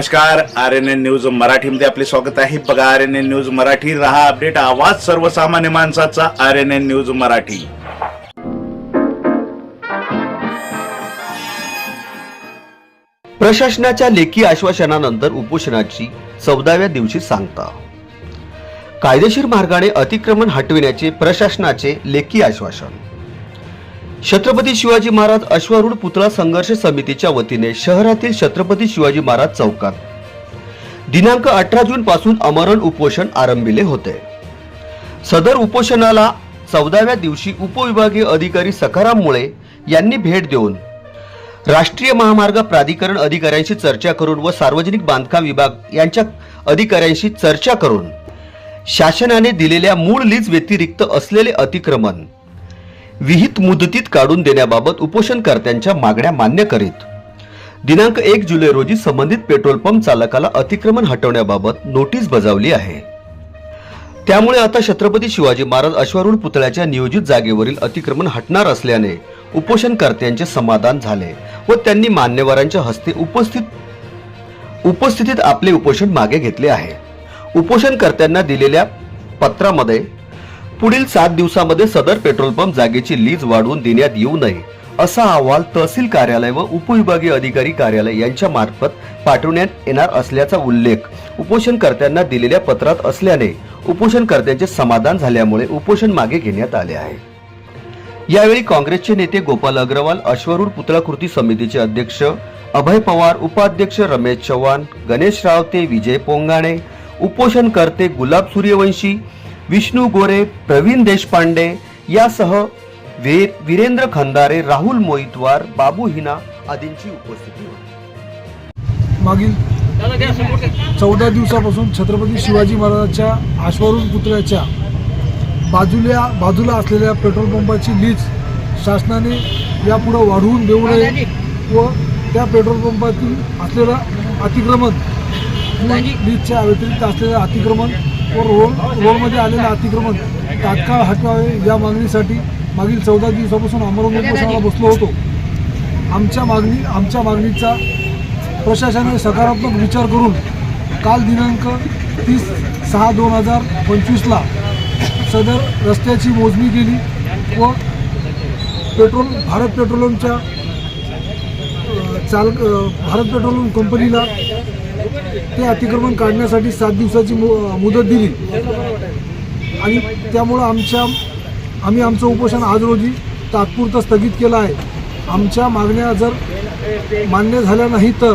नमस्कार R N N news मराठीमध्ये आपले स्वागत आहे. बघा R N N news Marathi रहा अपडेट आवाज सर्वसामान्य माणसाचा R N N news Marathi. प्रशासनाच्या लेखी आश्वासनानंतर उपोषणाची चौदाव्या दिवशी सांगता. कायदेशीर मार्गाने अतिक्रमण हटविण्याचे प्रशासनाचे लेखी आश्वासन. छत्रपती शिवाजी महाराज अश्वारूढ पुतळा संघर्ष समितीच्या वतीने शहरातील छत्रपती शिवाजी महाराज चौकात दिनांक अठरा जून पासून अमरण उपोषण आरंभिले होते. सदर उपोषणाला चौदाव्या दिवशी उपविभागीय अधिकारी सखाराम मुळे यांनी भेट देऊन राष्ट्रीय महामार्ग प्राधिकरण अधिकाऱ्यांशी चर्चा करून व सार्वजनिक बांधकाम विभाग यांच्या अधिकाऱ्यांशी चर्चा करून शासनाने दिलेल्या मूळ लीज व्यतिरिक्त असलेले अतिक्रमण विहित मुदतीत काढून देण्याबाबत उपोषणकर्त्यांच्या मागण्या मान्य करीत. दिनांक एक जुलै रोजी संबंधित पेट्रोल पंप चालकाला अतिक्रमण हटवण्याबाबत नोटीस बजावली आहे. त्यामुळे आता छत्रपती शिवाजी महाराज अश्वारूढ पुतळ्याच्या नियोजित जागेवरील अतिक्रमण हटणार असल्याने उपोषणकर्त्यांचे समाधान झाले व त्यांनी मान्यवरांच्या हस्ते उपस्थित उपस्थितीत आपले उपोषण मागे घेतले आहे. उपोषणकर्त्यांना दिलेल्या पत्रामध्ये पुढील सात दिवसामध्ये सदर पेट्रोल पंप जागेची लीज वाढवून देण्यात येऊ नये असा अहवाल तहसील कार्यालय व उपविभागीय अधिकारी कार्यालय यांच्या मार्फत पाठवण्यात येणार असल्याचा उल्लेख उपोषणकर्त्यांना दिलेल्या पत्रात असल्याने उपोषणकर्त्यांचे समाधान झाल्यामुळे उपोषण मागे घेण्यात आले आहे. यावेळी काँग्रेसचे नेते गोपाल अग्रवाल अश्वरूढ पुतळा कृती समितीचे अध्यक्ष अभय पवार उपाध्यक्ष रमेश चव्हाण गणेश रावते विजय पोंगाणे उपोषणकर्ते गुलाब सूर्यवंशी विष्णू गोरे प्रवीण देशपांडे यासह वीर वीरेंद्र खंदारे राहुल मोहितवार बाबू हिना आदींची उपस्थिती होती. मागील चौदा दिवसापासून छत्रपती शिवाजी महाराजांच्या आश्वारूढ पुतळ्याच्या बाजूला बाजूला असलेल्या पेट्रोल पंपाची लीज शासनाने यापुढं वाढवून देऊ नये व त्या पेट्रोल पंपातील असलेलं अतिक्रमण लीजच्या व्यतिरिक्त असलेलं अतिक्रमण व रोड रोडमध्ये आलेलं अतिक्रमण तात्काळ हटवावे या मागणीसाठी मागील चौदा दिवसापासून आमरण उपोषणाला बसलो होतो. आमच्या मागणी आमच्या मागणीचा प्रशासनाने सकारात्मक विचार करून काल दिनांक तीस सहा दोन हजार पंचवीसला सदर रस्त्याची मोजणी केली व पेट्रोल भारत पेट्रोलियमच्या अ, भारत पेट्रोलियम कंपनीला ते अतिक्रमण काढण्यासाठी सात दिवसाची मु मुदत दिली. आणि त्यामुळं आमच्या आम्ही आमचं उपोषण आज रोजी तात्पुरतं स्थगित केलं आहे. आमच्या मागण्या जर मान्य झाल्या नाही तर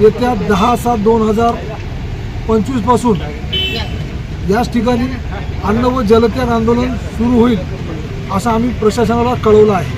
येत्या दहा सात दोन हजार पंचवीसपासून याच ठिकाणी अन्न व जलत्याग आंदोलन सुरू होईल असं आम्ही प्रशासनाला कळवलं आहे.